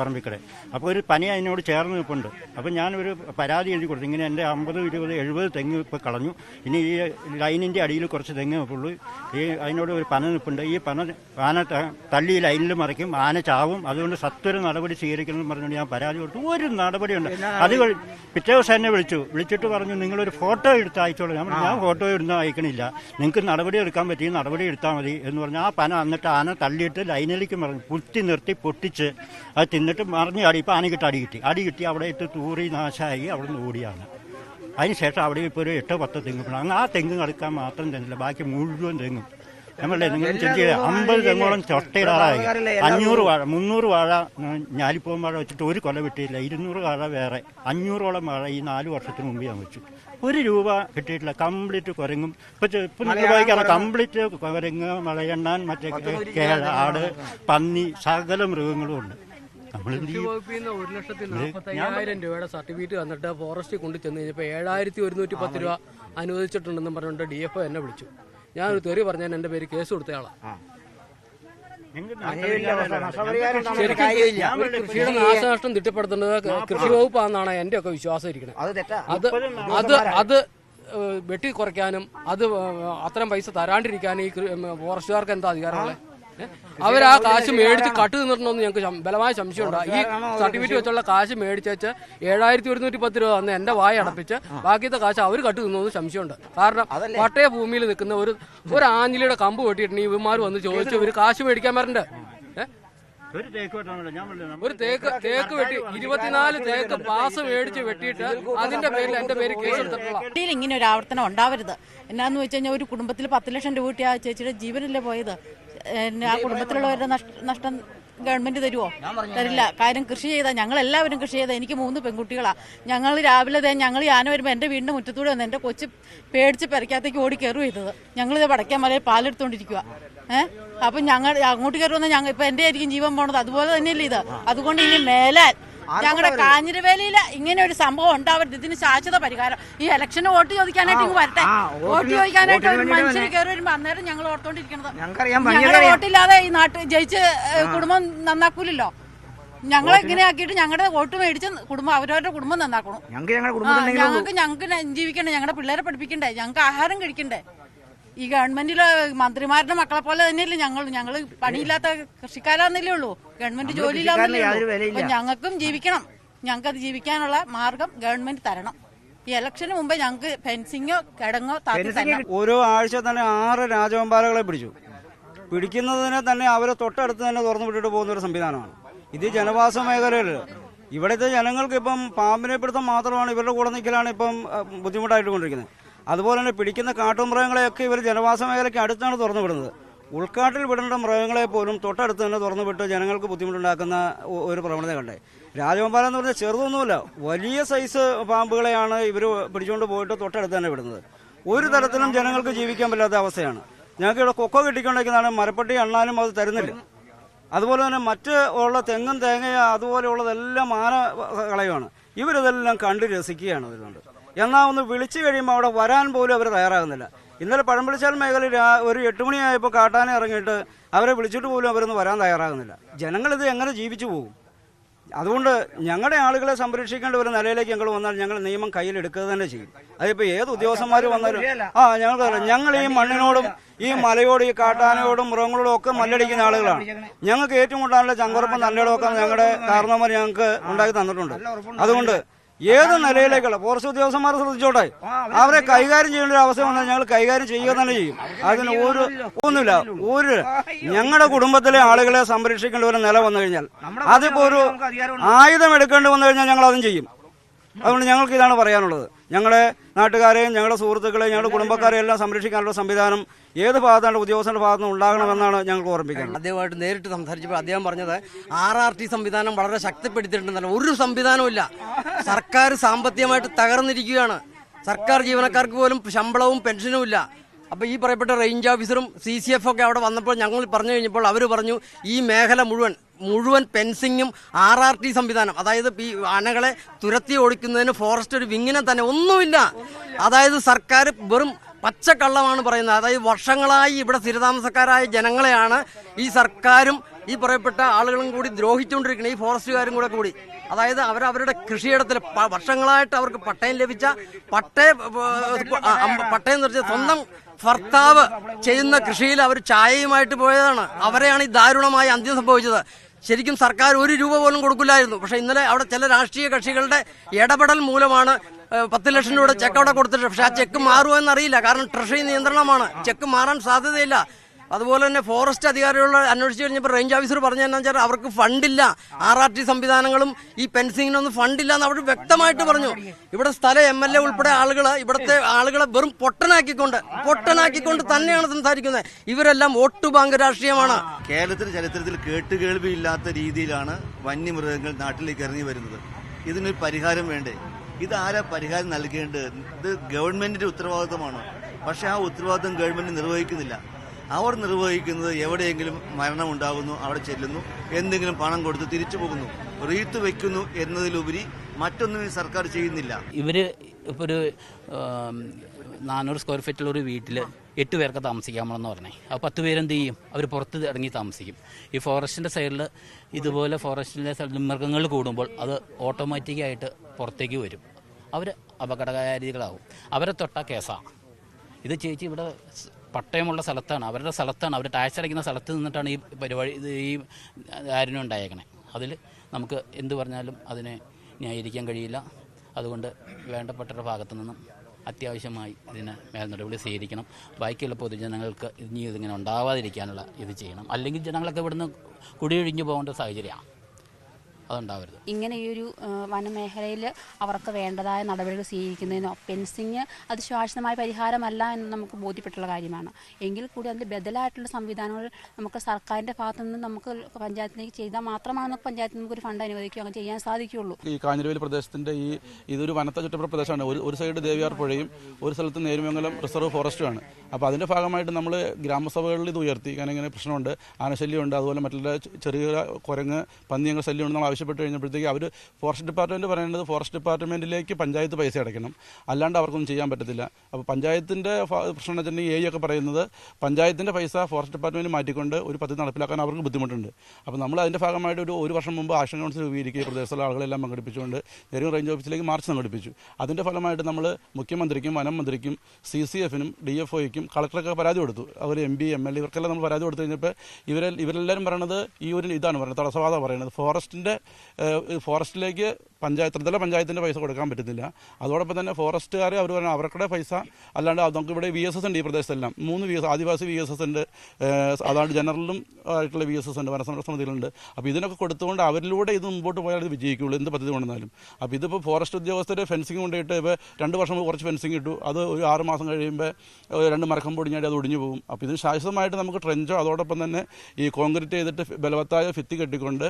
പറമ്പിക്കടെ. അപ്പോൾ ഒരു പനി അതിനോട് ചേർന്ന് നിൽപ്പുണ്ട്. അപ്പോൾ ഞാനൊരു പരാതി എഴുതി കൊടുത്തു. ഇങ്ങനെ എന്റെ അമ്പത് ഇരുപത് എഴുപത് തെങ്ങ് ഇപ്പോൾ കളഞ്ഞു. ഇനി ഈ ലൈനിന്റെ അടിയിൽ കുറച്ച് തെങ്ങ് നിൽപ്പുള്ളൂ. ഈ അതിനോട് ഒരു പന നിൽപ്പുണ്ട്. ഈ പന ആന തള്ളി ലൈനിൽ മറിക്കും. ആന ചാവും. അതുകൊണ്ട് സത്വര നടപടി സ്വീകരിക്കണമെന്ന് പറഞ്ഞുകൊണ്ട് ഞാൻ പരാതി കൊടുത്തു. ഒരു നടപടിയുണ്ട്. അത് പിറ്റേ ദിവസം എന്നെ വിളിച്ചു. വിളിച്ചിട്ട് പറഞ്ഞു നിങ്ങളൊരു ഫോട്ടോ എടുത്ത് അയച്ചോളൂ. ഞാൻ ഞാൻ ഫോട്ടോ എടുത്ത് അയക്കണില്ല. നിങ്ങൾക്ക് നടപടി എടുക്കാൻ പറ്റി നടപടി എടുത്താൽ മതി. എന്ന് പറഞ്ഞു ആ പന എന്നിട്ട് ആന തള്ളിയിട്ട് ലൈനിലേക്ക് മറിഞ്ഞു. കുത്തി നിർത്തി പൊട്ടിച്ച് അത് തിന്നിട്ട് മറിഞ്ഞ് അടി ഇപ്പം ആനക്കിട്ട് അടി കിട്ടി. അടി കിട്ടി അവിടെ ഇട്ട് തൂറി നാശമായി അവിടെ നിന്ന് ഓടിയാണ് അതിനുശേഷം അവിടെ ഇപ്പോൾ ഒരു എട്ടോ പത്തോ തെങ്ങ്. അങ്ങ് ആ തെങ്ങ് കളിക്കാൻ മാത്രം തന്നില്ല ബാക്കി മുഴുവൻ തെങ്ങും. നമ്മളെ നിങ്ങൾ ചെക്ക് അമ്പത് തെങ്ങോളം ചൊട്ടയിടാറായി. അഞ്ഞൂറ് വാഴ മുന്നൂറ് വാഴ ഉം, ഞാലിപ്പൂവൻ വാഴ വെച്ചിട്ട് ഒരു കൊല വിട്ടിയില്ല ഇരുന്നൂറ് വാഴ വേറെ അഞ്ഞൂറോളം വാഴ ഈ നാല് വർഷത്തിന് മുമ്പ് ഞാൻ വെച്ചു. ഒരു രൂപ കിട്ടിയിട്ടില്ല കംപ്ലീറ്റ് കുരങ്ങും. ഇപ്പൊ ഇപ്പം വായിക്കാറ്? കംപ്ലീറ്റ് കുരങ്ങ് മലയണ്ണാൻ മറ്റേ കേഴ ആട് പന്നി സകല മൃഗങ്ങളും ഉണ്ട്. ഒരു ലക്ഷത്തി നാൽപ്പത്തയ്യായിരം രൂപയുടെ സർട്ടിഫിക്കറ്റ് തന്നിട്ട് ഫോറസ്റ്റിൽ കൊണ്ടു ചെന്ന് കഴിഞ്ഞപ്പോൾ ഏഴായിരത്തി ഒരുന്നൂറ്റി പത്ത് രൂപ അനുവദിച്ചിട്ടുണ്ടെന്നും പറഞ്ഞുകൊണ്ട് ഡി എഫ് എന്നെ വിളിച്ചു. ഞാനൊരു തെറി പറഞ്ഞാൽ എന്റെ പേര് കേസ് കൊടുത്തയാളാണ് കൃഷിയുടെ നാശനഷ്ടം തിട്ടപ്പെടുത്തേണ്ടത് കൃഷി വകുപ്പാണെന്നാണ് എന്റെ ഒക്കെ വിശ്വാസം ഇരിക്കുന്നത് അത് തെറ്റാ. അത് അത് അത് വെട്ടി കുറയ്ക്കാനും അത് അത്തരം പൈസ തരാണ്ടിരിക്കാനും ഈ ഫോറസ്റ്റുകാർക്ക് എന്താ അധികാരമുള്ളത്? അവർ ആ കാശ് മേടിച്ച് കട്ട് തിന്നിട്ടുണ്ടോന്ന് ഞങ്ങൾക്ക് ബലമായ സംശയമുണ്ട്. ഈ സർട്ടിഫിക്കറ്റ് വെച്ചുള്ള കാശ് മേടിച്ചേച്ച് ഏഴായിരത്തി ഒരുന്നൂറ്റി പത്ത് രൂപ തന്ന് എന്റെ വായ അടപ്പിച്ച് ബാക്കിയത്തെ കാശ് അവർ കട്ട് തിന്നോന്ന് സംശയമുണ്ട്. കാരണം പട്ടയ ഭൂമിയിൽ നിൽക്കുന്ന ഒരു ഒരു ആഞ്ഞിലിയുടെ കമ്പ് വെട്ടിയിട്ടുണ്ടെങ്കിൽ ഇവന്മാർ വന്ന് ചോദിച്ചു ഒരു കാശ് മേടിക്കാൻ വരണ്ട് ഒരു തേക്ക് വെട്ടണമല്ലോ ഞാൻ ഒരു തേക്ക് വെട്ടി ഇരുപത്തിനാല് തേക്ക് പാസ് മേടിച്ച് വെട്ടിയിട്ട് അതിന്റെ പേരിൽ എന്റെ പേര് കേസ് എടുത്തിട്ടുള്ള ഇങ്ങനെ ഒരു ആവർത്തനം ഉണ്ടാവരുത്. എന്നാന്ന് വെച്ച് കഴിഞ്ഞാൽ ഒരു കുടുംബത്തിൽ പത്ത് ലക്ഷം രൂപ കിട്ടിയ ആ ചേച്ചിയുടെ ജീവനല്ലേ പോയത്? ആ കുടുംബത്തിലുള്ളവരുടെ നഷ്ട- നഷ്ടം ഗവൺമെന്റ് തരുമോ തരില്ല. കാര്യം കൃഷി ചെയ്താൽ ഞങ്ങൾ എല്ലാവരും കൃഷി ചെയ്താൽ എനിക്ക് മൂന്ന് പെൺകുട്ടികളാ. ഞങ്ങൾ രാവിലെ ദേ ഞങ്ങൾ യാന വരുമ്പോൾ എന്റെ വീടിന്റെ മുറ്റത്തൂടെ വന്ന് എന്റെ കൊച്ചു പേടിച്ച് പെരക്കകത്തേക്ക് ഓടി കയറും ചെയ്തത്. ഞങ്ങളിത് വടക്കാൻ മലയിൽ പാലെടുത്തോണ്ടിരിക്കുക ഏഹ് അപ്പം ഞങ്ങൾ അങ്ങോട്ട് കയറുമെന്ന് ഞങ്ങൾ ഇപ്പം എന്റെ ആയിരിക്കും ജീവൻ പോണത്. അതുപോലെ തന്നെയല്ലേ ഇത്. അതുകൊണ്ട് ഇനി മേലാൽ ഞങ്ങളുടെ കാഞ്ഞിരവേലിയിൽ ഇങ്ങനെ ഒരു സംഭവം ഉണ്ടാവരുത് ഇതിന് ശാശ്വത പരിഹാരം. ഈ ഇലക്ഷന് വോട്ട് ചോദിക്കാനായിട്ട് ഇങ്ങ് വരട്ടെ. വോട്ട് ചോദിക്കാനായിട്ട് ഒരു മനുഷ്യർ കയറി വരുമ്പോ അന്നേരം ഞങ്ങൾ ഓർത്തോണ്ടിരിക്കണത്. ഞങ്ങൾ ഞങ്ങളുടെ വോട്ടില്ലാതെ ഈ നാട്ടിൽ ജയിച്ച് കുടുംബം നന്നാക്കൂലല്ലോ. ഞങ്ങളെ ഇങ്ങനെ ആക്കിയിട്ട് ഞങ്ങളുടെ വോട്ട് മേടിച്ച് കുടുംബം അവരവരുടെ കുടുംബം നന്നാക്കണം. ഞങ്ങൾക്ക് ഞങ്ങൾക്ക് ജീവിക്കണ്ടേ ഞങ്ങളുടെ പിള്ളേരെ പഠിപ്പിക്കണ്ടേ ഞങ്ങൾക്ക് ആഹാരം കഴിക്കണ്ടേ. ഈ ഗവൺമെന്റിലെ മന്ത്രിമാരുടെ മക്കളെ പോലെ തന്നെയല്ലേ ഞങ്ങൾ? ഞങ്ങൾ പണിയില്ലാത്ത കൃഷിക്കാരാന്നല്ലേ ഉള്ളൂ. ഗവൺമെന്റ് ജോലി ഉള്ളൂ. ഞങ്ങൾക്കും ജീവിക്കണം. ഞങ്ങൾക്ക് അത് ജീവിക്കാനുള്ള മാർഗം ഗവൺമെന്റ് തരണം. ഈ ഇലക്ഷന് മുമ്പ് ഞങ്ങൾക്ക് ഫെൻസിങ്ങോ കിടങ്ങോ ഓരോ ആഴ്ച തന്നെ ആറ് രാജവമ്പാലകളെ പിടിച്ചു. പിടിക്കുന്നതിനെ തന്നെ അവരെ തൊട്ടടുത്ത് തന്നെ തുറന്നു വിട്ടിട്ട് പോകുന്ന ഒരു സംവിധാനമാണ്. ഇത് ജനവാസ മേഖലയിൽ ഇവിടുത്തെ ജനങ്ങൾക്ക് ഇപ്പം പാമ്പിനെ പിടുത്തം മാത്രമാണ് ഇവരുടെ കൂടെ നിൽക്കലാണ് ഇപ്പം ബുദ്ധിമുട്ടായിട്ട് കൊണ്ടിരിക്കുന്നത്. അതുപോലെ തന്നെ പിടിക്കുന്ന കാട്ടുമൃഗങ്ങളെയൊക്കെ ഇവർ ജനവാസ മേഖലയ്ക്ക് അടുത്താണ് തുറന്നു വിടുന്നത് ഉൾക്കാട്ടിൽ വിടേണ്ട മൃഗങ്ങളെ പോലും തൊട്ടടുത്ത് തന്നെ തുറന്നു വിട്ട് ജനങ്ങൾക്ക് ബുദ്ധിമുട്ടുണ്ടാക്കുന്ന ഒരു പ്രവണത കണ്ടേ. രാജഗോപാലം എന്ന് പറഞ്ഞാൽ ചെറുതൊന്നുമില്ല വലിയ സൈസ് പാമ്പുകളെയാണ് ഇവർ പിടിച്ചുകൊണ്ട് പോയിട്ട് തൊട്ടടുത്ത് തന്നെ വിടുന്നത്. ഒരു തരത്തിലും ജനങ്ങൾക്ക് ജീവിക്കാൻ പറ്റാത്ത അവസ്ഥയാണ്. ഞങ്ങൾക്ക് ഇവിടെ കൊക്കോ കിട്ടിക്കൊണ്ടിരിക്കുന്നതാണ് മരപ്പട്ടി അണ്ണാനും അത് തരുന്നില്ല. അതുപോലെ തന്നെ മറ്റ് ഉള്ള തെങ്ങും തേങ്ങയും അതുപോലെയുള്ളതെല്ലാം ആന കളയുമാണ് ഇവരിതെല്ലാം കണ്ട് രസിക്കുകയാണ് അതുകൊണ്ട് എന്നാൽ ഒന്ന് വിളിച്ചു കഴിയുമ്പോൾ അവിടെ വരാൻ പോലും അവർ തയ്യാറാകുന്നില്ല. ഇന്നലെ പഴമ്പളിച്ചാൽ മേഖലയിൽ ഒരു എട്ട് മണിയായപ്പോൾ കാട്ടാനെ ഇറങ്ങിയിട്ട് അവരെ വിളിച്ചിട്ട് പോലും അവരൊന്നും വരാൻ തയ്യാറാകുന്നില്ല. ജനങ്ങളിത് എങ്ങനെ ജീവിച്ചു പോകും? അതുകൊണ്ട് ഞങ്ങളുടെ ആളുകളെ സംരക്ഷിക്കേണ്ട ഒരു നിലയിലേക്ക് ഞങ്ങൾ വന്നാൽ ഞങ്ങൾ നിയമം കയ്യിലെടുക്കുക തന്നെ ചെയ്യും. അതിപ്പോൾ ഏത് ഉദ്യോഗസ്ഥന്മാർ വന്നാലും ആ ഞങ്ങൾ ഞങ്ങൾ ഈ മണ്ണിനോടും ഈ മലയോടും ഈ കാട്ടാനയോടും മൃഗങ്ങളോടും ഒക്കെ മല്ലടിക്കുന്ന ആളുകളാണ്. ഞങ്ങൾക്ക് ഏറ്റവും കൂടുതലുള്ള ചങ്കുറപ്പം നല്ലയിടം ഞങ്ങളുടെ കാരണവന്മാർ ഞങ്ങൾക്ക് ഉണ്ടാക്കി തന്നിട്ടുണ്ട്. അതുകൊണ്ട് ഏത് നിലയിലേക്കുള്ള ഫോറസ്റ്റ് ഉദ്യോഗസ്ഥന്മാരെ ശ്രദ്ധിച്ചോട്ടെ? അവരെ കൈകാര്യം ചെയ്യേണ്ട ഒരു അവസരം വന്നാൽ ഞങ്ങൾ കൈകാര്യം ചെയ്യുക തന്നെ ചെയ്യും. അതിന് ഒരു ഒന്നുമില്ല. ഒരു ഞങ്ങളുടെ കുടുംബത്തിലെ ആളുകളെ സംരക്ഷിക്കേണ്ട ഒരു നില വന്നു കഴിഞ്ഞാൽ അതിപ്പോ ഒരു ആയുധം എടുക്കേണ്ടി വന്നു കഴിഞ്ഞാൽ ഞങ്ങൾ അതും ചെയ്യും. അതുകൊണ്ട് ഞങ്ങൾക്ക് ഇതാണ് പറയാനുള്ളത്. ഞങ്ങളെ നാട്ടുകാരെയും ഞങ്ങളുടെ സുഹൃത്തുക്കളെയും ഞങ്ങളുടെ കുടുംബക്കാരെയും എല്ലാം സംരക്ഷിക്കാനുള്ള സംവിധാനം ഏത് ഭാഗത്താണ് ഉദ്യോഗസ്ഥരുടെ ഭാഗത്ത് നിന്ന് ഉണ്ടാകണമെന്നാണ് ഞങ്ങൾ ഓർമ്മിക്കുന്നത് ആദ്യമായിട്ട് നേരിട്ട് സംസാരിച്ചപ്പോൾ അദ്ദേഹം പറഞ്ഞത് ആർ ആർ ടി സംവിധാനം വളരെ ശക്തിപ്പെടുത്തിയിട്ടുണ്ടെന്നല്ല ഒരു സംവിധാനവും സർക്കാർ സാമ്പത്തികമായിട്ട് തകർന്നിരിക്കുകയാണ്. സർക്കാർ ജീവനക്കാർക്ക് പോലും ശമ്പളവും പെൻഷനും ഇല്ല. അപ്പോൾ ഈ പറയപ്പെട്ട റേഞ്ച് ഓഫീസറും സി സി എഫ് ഒക്കെ അവിടെ വന്നപ്പോൾ ഞങ്ങൾ പറഞ്ഞു കഴിഞ്ഞപ്പോൾ അവർ പറഞ്ഞു ഈ മേഖല മുഴുവൻ മുഴുവൻ പെൻസിങ്ങും ആർ ആർ ടി സംവിധാനം. അതായത് ഈ അണകളെ തുരത്തി ഓടിക്കുന്നതിന് ഫോറസ്റ്റ് ഒരു വിങ്ങിനെ തന്നെ ഒന്നുമില്ല. അതായത് സർക്കാർ വെറും പച്ചക്കള്ളമാണ് പറയുന്നത്. അതായത് വർഷങ്ങളായി ഇവിടെ സ്ഥിരതാമസക്കാരായ ജനങ്ങളെയാണ് ഈ സർക്കാരും ഈ പറയപ്പെട്ട ആളുകളും കൂടി ദ്രോഹിച്ചുകൊണ്ടിരിക്കുന്നത്. ഈ ഫോറസ്റ്റുകാരും കൂടെ കൂടി. അതായത് അവർ അവരുടെ കൃഷിയിടത്തിൽ വർഷങ്ങളായിട്ട് അവർക്ക് പട്ടയം ലഭിച്ച പട്ടയ പട്ടയം എന്ന് വെച്ചാൽ സ്വന്തം ഭർത്താവ് ചെയ്യുന്ന കൃഷിയിൽ അവർ ചായയുമായിട്ട് പോയതാണ്. അവരെയാണ് ഈ ദാരുണമായി അന്ത്യം സംഭവിച്ചത്. ശരിക്കും സർക്കാർ ഒരു രൂപ പോലും കൊടുക്കില്ലായിരുന്നു. പക്ഷെ ഇന്നലെ അവിടെ ചില രാഷ്ട്രീയ കക്ഷികളുടെ ഇടപെടൽ മൂലമാണ് പത്ത് ലക്ഷം രൂപയുടെ ചെക്ക് അവിടെ കൊടുത്തിട്ട് പക്ഷെ ആ ചെക്ക് മാറുമോ എന്നറിയില്ല. കാരണം ട്രഷറി നിയന്ത്രണമാണ്. ചെക്ക് മാറാൻ സാധ്യതയില്ല. അതുപോലെ തന്നെ ഫോറസ്റ്റ് അധികാരികൾ അന്വേഷിച്ച് കഴിഞ്ഞപ്പോൾ റേഞ്ച് ഓഫീസർ പറഞ്ഞു വെച്ചാൽ അവർക്ക് ഫണ്ടില്ല. ആർ ആർ ടി സംവിധാനങ്ങളും ഈ പെൻസിങ്ങിനൊന്നും ഫണ്ടില്ല എന്ന് അവർ വ്യക്തമായിട്ട് പറഞ്ഞു. ഇവിടെ സ്ഥല എം എൽ എ ഉൾപ്പെടെ ആളുകൾ ഇവിടുത്തെ ആളുകളെ വെറും പൊട്ടനാക്കിക്കൊണ്ട് പൊട്ടനാക്കിക്കൊണ്ട് തന്നെയാണ് സംസാരിക്കുന്നത്. ഇവരെല്ലാം വോട്ട് ബാങ്ക് രാഷ്ട്രീയമാണ്. കേരളത്തിന്റെ ചരിത്രത്തിൽ കേട്ടുകേൾവിയില്ലാത്ത രീതിയിലാണ് വന്യമൃഗങ്ങൾ നാട്ടിലേക്ക് ഇറങ്ങി വരുന്നത്. ഇതിനൊരു പരിഹാരം വേണ്ടേ? ഇത് ആരാ പരിഹാരം നൽകേണ്ടത്? ഇത് ഗവൺമെന്റിന്റെ ഉത്തരവാദിത്തമാണ്? പക്ഷെ ആ ഉത്തരവാദിത്തം ഗവൺമെന്റ് നിർവഹിക്കുന്നില്ല. അവർ നിർവഹിക്കുന്നത് എവിടെയെങ്കിലും മരണം ഉണ്ടാകുന്നു അവിടെ ചെല്ലുന്നു എന്തെങ്കിലും പണം കൊടുത്ത് തിരിച്ചു പോകുന്നു റീത്ത് വെക്കുന്നു എന്നതിലുപരി മറ്റൊന്നും ഈ സർക്കാർ ചെയ്യുന്നില്ല. ഇവർ ഇപ്പോൾ ഒരു നാനൂറ് സ്ക്വയർ ഫീറ്റുള്ള ഒരു വീട്ടിൽ എട്ട് പേർക്ക് താമസിക്കാമെന്ന് പറഞ്ഞേ. ആ പത്ത് പേരെന്ത് ചെയ്യും? അവർ പുറത്ത് ഇറങ്ങി താമസിക്കും. ഈ ഫോറസ്റ്റിന്റെ സൈഡിൽ ഇതുപോലെ ഫോറസ്റ്റിന്റെ സൈഡിൽ മൃഗങ്ങൾ കൂടുമ്പോൾ അത് ഓട്ടോമാറ്റിക്കായിട്ട് പുറത്തേക്ക് വരും. അവർ അപകടകാരികളാവും. അവരെ തൊട്ട കേസാണ് ഇത് ചേച്ചി ഇവിടെ പട്ടയമുള്ള സ്ഥലത്താണ്. അവരുടെ സ്ഥലത്താണ്. അവർ ടാക്സ് അടയ്ക്കുന്ന സ്ഥലത്ത് നിന്നിട്ടാണ് ഈ പരിപാടി ഈ ആരിനും ഉണ്ടായേക്കണേ. അതിൽ നമുക്ക് എന്തു പറഞ്ഞാലും അതിനെ ന്യായീകരിക്കാൻ കഴിയില്ല. അതുകൊണ്ട് വേണ്ടപ്പെട്ടവരുടെ ഭാഗത്തു നിന്നും അത്യാവശ്യമായി ഇതിന് മേൽ നടപടി സ്വീകരിക്കണം. ബാക്കിയുള്ള പൊതുജനങ്ങൾക്ക് ഇനി ഇതിങ്ങനെ ഉണ്ടാവാതിരിക്കാനുള്ള ഇത് ചെയ്യണം. അല്ലെങ്കിൽ ജനങ്ങളൊക്കെ ഇവിടുന്ന് കുടിയൊഴിഞ്ഞു പോകേണ്ട സാഹചര്യമാണ്. അതുണ്ടാവരുത്. ഇങ്ങനെ ഈ ഒരു വനമേഖലയിൽ അവർക്ക് വേണ്ടതായ നടപടികൾ സ്വീകരിക്കുന്നതിനോ ഫെൻസിങ് അത് ശാശ്വതമായ പരിഹാരമല്ല എന്ന് നമുക്ക് ബോധ്യപ്പെട്ടുള്ള കാര്യമാണ്. എങ്കിൽ കൂടി അതിന്റെ ബദലായിട്ടുള്ള സംവിധാനങ്ങൾ നമുക്ക് സർക്കാരിന്റെ ഭാഗത്തു നിന്ന് നമുക്ക് പഞ്ചായത്തിലേക്ക് ചെയ്താൽ മാത്രമാണ് നമുക്ക് പഞ്ചായത്തിൽ നമുക്ക് ഒരു ഫണ്ട് അനുവദിക്കുക അങ്ങനെ ചെയ്യാൻ സാധിക്കുകയുള്ളൂ. ഈ കാഞ്ഞിരവേലി പ്രദേശത്തിന്റെ ഈ ഇതൊരു വനത്ത ചുറ്റപ്പുറ പ്രദേശമാണ്. ഒരു ഒരു സൈഡ് ദേവിയാർ പുഴയും ഒരു സ്ഥലത്ത് നേരുമംഗലം റിസർവ് ഫോറസ്റ്റുമാണ് അപ്പോൾ അതിന്റെ ഭാഗമായിട്ട് നമ്മൾ ഗ്രാമസഭകളിൽ ഇത് ഉയർത്തി. കാരണം ഇങ്ങനെ പ്രശ്നമുണ്ട് ആനശല്യമുണ്ട് അതുപോലെ മറ്റുള്ള ചെറിയ കുരങ്ങ് പന്നിയങ്ങൾ അങ്ങനെ ശല്യമുണ്ടെന്നുള്ള ആവശ്യം ആവശ്യപ്പെട്ട് കഴിഞ്ഞപ്പോഴത്തേക്ക് അവർ ഫോറസ്റ്റ് ഡിപ്പാർട്ട്മെന്റ് പറയുന്നത് ഫോറസ്റ്റ് ഡിപ്പാർട്ട്മെന്റിലേക്ക് പഞ്ചായത്ത് പൈസ അടയ്ക്കണം. അല്ലാണ്ട് അവർക്കൊന്നും ചെയ്യാൻ പറ്റത്തില്ല. അപ്പോൾ പഞ്ചായത്തിന്റെ പ്രശ്നം വെച്ചിട്ടുണ്ടെങ്കിൽ എ ഒക്കെ പറയുന്നത് പഞ്ചായത്തിന്റെ പൈസ ഫോറസ്റ്റ് ഡിപ്പാർട്ട്മെന്റ് മാറ്റിക്കൊണ്ട് ഒരു പദ്ധതി നടപ്പിലാക്കാൻ അവർക്ക് ബുദ്ധിമുട്ടുണ്ട്. അപ്പോൾ നമ്മൾ അതിന്റെ ഭാഗമായിട്ട് ഒരു ഒരു വർഷം മുമ്പ് ആക്ഷൻ കൗൺസിൽ രൂപീകരിക്കുക പ്രദേശത്തുള്ള ആളുകളെല്ലാം പങ്കെടുപ്പിച്ചുകൊണ്ട് നെരും റേഞ്ച് ഓഫീസിലേക്ക് മാർച്ച് സംഘടിപ്പിച്ചു. അതിന്റെ ഫലമായിട്ട് നമ്മൾ മുഖ്യമന്ത്രിക്കും വനം മന്ത്രിക്കും സി സി എഫിനും ഡി എഫ് ഒയ്ക്കും കളക്ടറൊക്കെ പരാതി കൊടുത്തു. അവർ എം പി എം എൽ ഇവർക്കെല്ലാം നമ്മൾ പരാതി കൊടുത്തു കഴിഞ്ഞപ്പോൾ ഇവരെ ഇവരെല്ലാവരും പറയണത് ഈ ഒരു ഇതാണ് പറയുന്നത് തടസ്സവാദം പറയുന്നത്. ഫോറസ്റ്റിന്റെ ഫോറസ്റ്റിലേക്ക് പഞ്ചായത്ത് ത്രിതല പഞ്ചായത്തിന്റെ പൈസ കൊടുക്കാൻ പറ്റുന്നില്ല. അതോടൊപ്പം തന്നെ ഫോറസ്റ്റുകാർ അവർ പറഞ്ഞാൽ അവരുടെ പൈസ അല്ലാണ്ട് നമുക്ക് ഇവിടെ വി എസ് എസ് ഉണ്ട് ഈ പ്രദേശത്തെല്ലാം. മൂന്ന് V S Adivasi V S S ഉണ്ട്. അതാണ്ട് ജനറലും ആയിട്ടുള്ള വി എസ് എസ് ഉണ്ട് വനസംരക്ഷണ സമിതികളുണ്ട്. അപ്പോൾ ഇതിനൊക്കെ കൊടുത്തുകൊണ്ട് അവരിലൂടെ ഇത് മുമ്പോട്ട് പോയാൽ ഇത് വിജയിക്കുള്ളൂ. എന്ത് പദ്ധതി കൊണ്ടുവന്നാലും. അപ്പോൾ ഇതിപ്പോൾ ഫോറസ്റ്റ് ഉദ്യോഗസ്ഥരെ ഫെൻസിങ് കൊണ്ടിട്ട് ഇപ്പോൾ രണ്ട് വർഷം കുറച്ച് ഫെൻസിങ് ഇട്ടു. അത് ഒരു ആറ് മാസം കഴിയുമ്പോൾ രണ്ട് മറക്കം പൊടിഞ്ഞാൽ അത് ഒടിഞ്ഞു പോകും. അപ്പോൾ ഇതിന് ശാശ്വതമായിട്ട് നമുക്ക് ട്രെഞ്ചോ അതോടൊപ്പം തന്നെ ഈ കോൺക്രീറ്റ് ചെയ്തിട്ട് ബലവത്തായ ഭിത്തി കെട്ടിക്കൊണ്ട്